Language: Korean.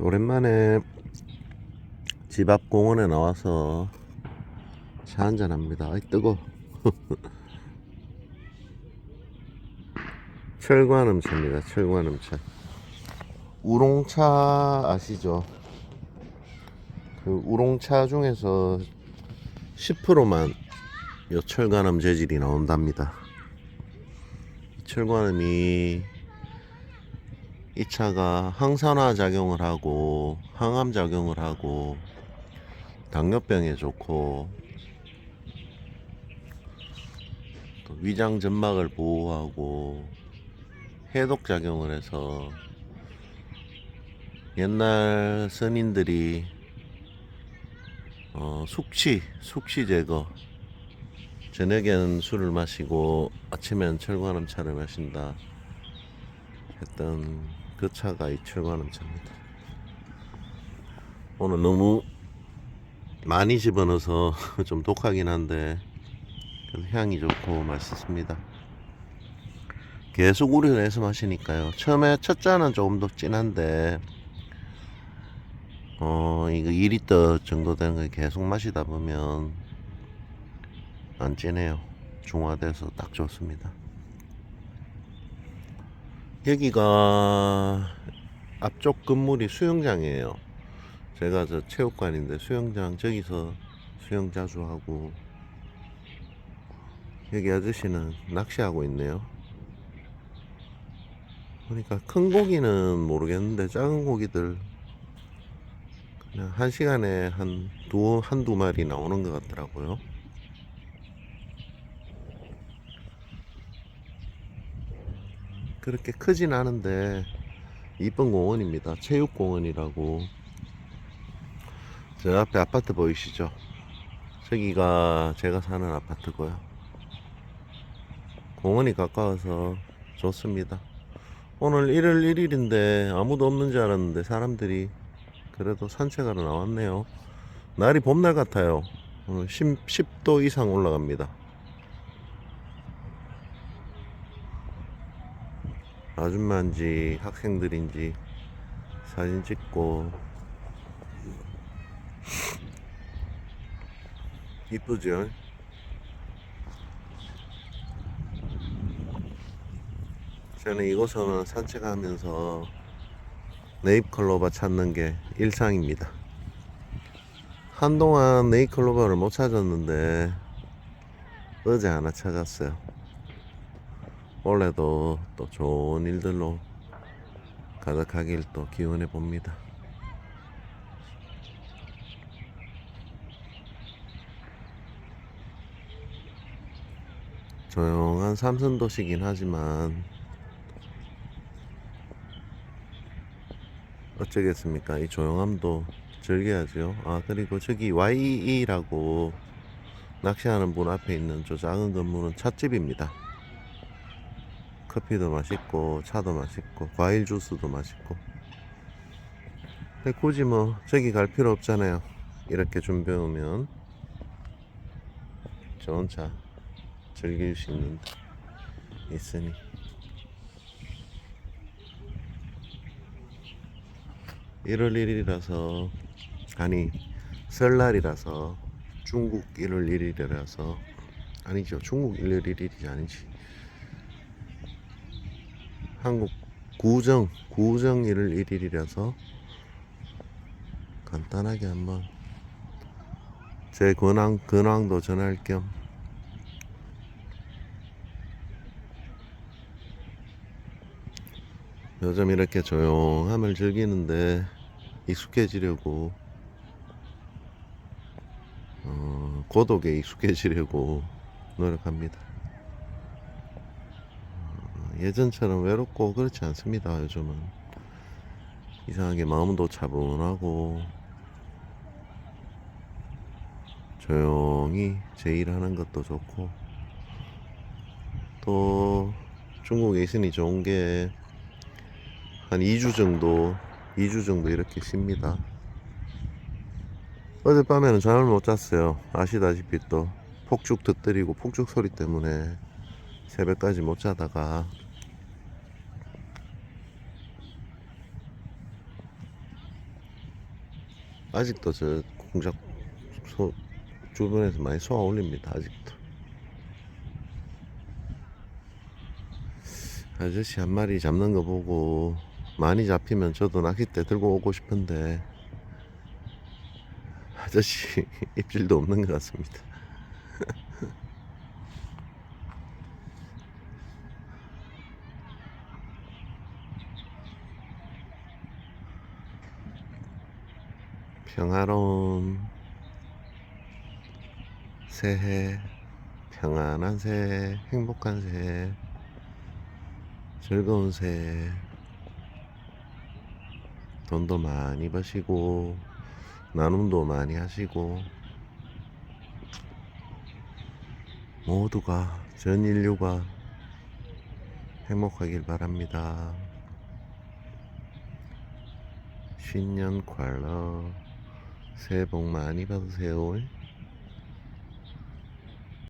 오랜만에 집 앞 공원에 나와서 차 한잔 합니다. 아이, 뜨거. 철관음차입니다. 철관음차. 우롱차 아시죠? 그 우롱차 중에서 10%만 요 철관음 재질이 나온답니다. 이 철관음이 이 차가 항산화 작용을 하고 항암 작용을 하고 당뇨병에 좋고 또 위장 점막을 보호하고 해독 작용을 해서 옛날 선인들이 어, 숙취 숙취 제거 저녁에는 술을 마시고 아침엔 철관음 차를 마신다 했던 그 차가 이 철관음 차입니다. 오늘 너무 많이 집어넣어서 좀 독하긴 한데 향이 좋고 맛있습니다. 계속 우려내서 마시니까요. 처음에 첫 잔은 조금 더 진한데 어 이거 2리터 정도 되는 걸 계속 마시다 보면 안 진해요. 중화돼서 딱 좋습니다. 여기가 앞쪽 건물이 수영장이에요. 제가 저 체육관인데 수영장 저기서 수영 자주 하고 여기 아저씨는 낚시하고 있네요. 그러니까 큰 고기는 모르겠는데 작은 고기들 그냥 한 시간에 한 두, 한두 마리 나오는 것 같더라고요. 그렇게 크진 않은데 이쁜 공원입니다. 체육공원이라고. 저 앞에 아파트 보이시죠? 저기가 제가 사는 아파트고요. 공원이 가까워서 좋습니다. 오늘 1월 1일인데 아무도 없는 줄 알았는데 사람들이 그래도 산책하러 나왔네요. 날이 봄날 같아요. 오늘 10, 10도 이상 올라갑니다. 아줌마인지 학생들인지 사진 찍고 이쁘죠? 저는 이곳은 산책하면서 네잎클로버 찾는 게 일상입니다. 한동안 네잎클로버를 못 찾았는데 어제 하나 찾았어요. 올해도 또 좋은 일들로 가득하길 또 기원해 봅니다. 조용한 삼선도시긴 하지만 어쩌겠습니까? 이 조용함도 즐겨야죠. 아 그리고 저기 YE라고 낚시하는 분 앞에 있는 저 작은 건물은 찻집입니다. 커피도 맛있고 차도 맛있고 과일 주스도 맛있고. 근데 굳이 뭐 저기 갈 필요 없잖아요. 이렇게 준비해 오면 좋은 차 즐길 수 있는 데 있으니. (1월 1일이라서) 아니 설날이라서 중국 (1월 1일이라서) 아니죠. 중국 (1월 1일이) 아니지 한국 구정 구정 1월 1일이라서 간단하게 한번 제 근황 근황도 전할 겸 요즘 이렇게 조용함을 즐기는데 익숙해지려고 어, 고독에 익숙해지려고 노력합니다. 예전처럼 외롭고 그렇지 않습니다. 요즘은 이상하게 마음도 차분하고 조용히 제 일하는 것도 좋고 또 중국에 있으니 좋은 게 한 2주 정도 2주 정도 이렇게 쉽니다. 어젯밤에는 잠을 못 잤어요. 아시다시피 또 폭죽 터뜨리고 폭죽 소리 때문에 새벽까지 못 자다가 아직도 저 공작 소 주변에서 많이 쏘아 올립니다. 아직도. 아저씨 한 마리 잡는 거 보고 많이 잡히면 저도 낚싯대 들고 오고 싶은데 아저씨 입질도 없는 것 같습니다. 평화로운 새해, 평안한 새해, 행복한 새해, 즐거운 새해, 돈도 많이 버시고, 나눔도 많이 하시고, 모두가, 전 인류가 행복하길 바랍니다. 신년 괄러 새해 복 많이 받으세요.